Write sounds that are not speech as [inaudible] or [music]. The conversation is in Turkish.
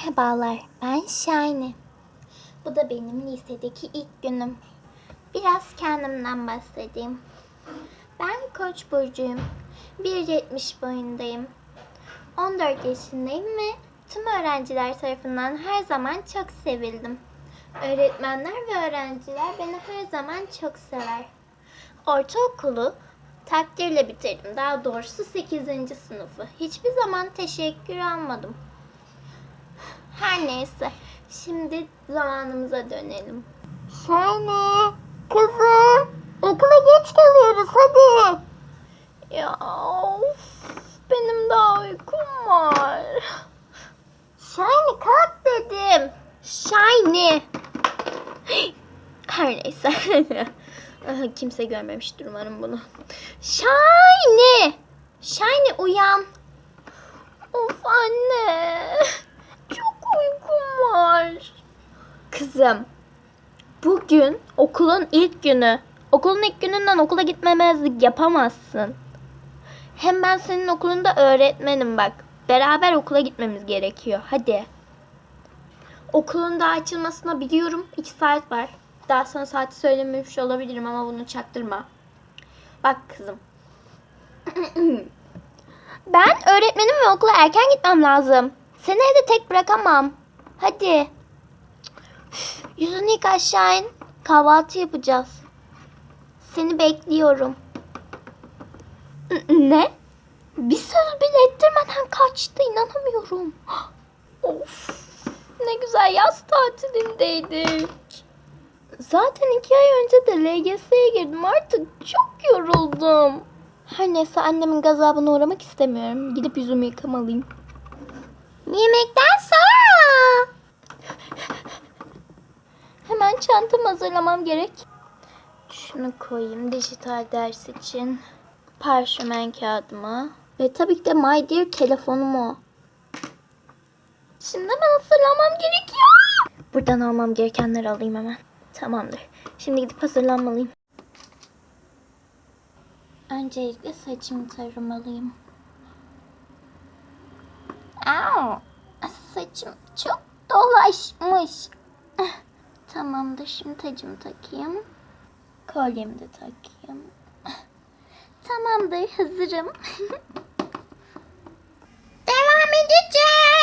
Merhabalar, ben Şahane. Bu da benim lisedeki ilk günüm. Biraz kendimden bahsedeyim. Ben Koç burcuyum. 1.70 boyundayım. 14 yaşındayım ve tüm öğrenciler tarafından her zaman çok sevildim. Öğretmenler ve öğrenciler beni her zaman çok sever. Ortaokulu takdirle bitirdim. Daha doğrusu 8. sınıfı. Hiçbir zaman teşekkür almadım. Her neyse. Şimdi zamanımıza dönelim. Şahane. Kızım. Okula geç kalıyoruz hadi. Ya of, benim daha uykum var. Şahane kalk Dedim. Shiny. Her neyse. [laughs] Kimse görmemiştir umarım bunu. Shiny. Shiny uyan. Of anne. Var. Kızım. Bugün okulun ilk günü. Okulun ilk gününden okula gitmemezlik yapamazsın. Hem ben senin okulunda öğretmenim bak. Beraber okula gitmemiz gerekiyor. Hadi. Okulun daha açılmasına biliyorum. 2 saat var. Daha sana saati söylememiş olabilirim ama bunu çaktırma. Bak kızım. [clears throat] ben öğretmenim ve okula erken gitmem lazım. Seni evde tek bırakamam. Hadi. Yüzünü yık aşağı in. Kahvaltı yapacağız. Seni bekliyorum. Ne? Bir söz bile ettirmeden kaçtı. inanamıyorum. Of. Ne güzel yaz tatilindeydik. Zaten iki ay önce de LGS'ye girdim. Artık çok yoruldum. Her neyse annemin gazabına uğramak istemiyorum. Gidip yüzümü yıkamalıyım. Yemekten sonra. Hemen çantamı hazırlamam gerek. Şunu koyayım dijital ders için. Parşömen kağıdımı. Ve tabii ki de My Dear telefonumu. Şimdi hemen hazırlanmam gerekiyor. Buradan almam gerekenleri alayım hemen. Tamamdır. Şimdi gidip hazırlanmalıyım. Öncelikle saçımı taramalıyım. Au, saçım çok dolaşmış. Tamamdır. Şimdi tacımı takayım. Kolyemi de takayım. [laughs] Tamamdır. Hazırım. [laughs] Devam edeceğim.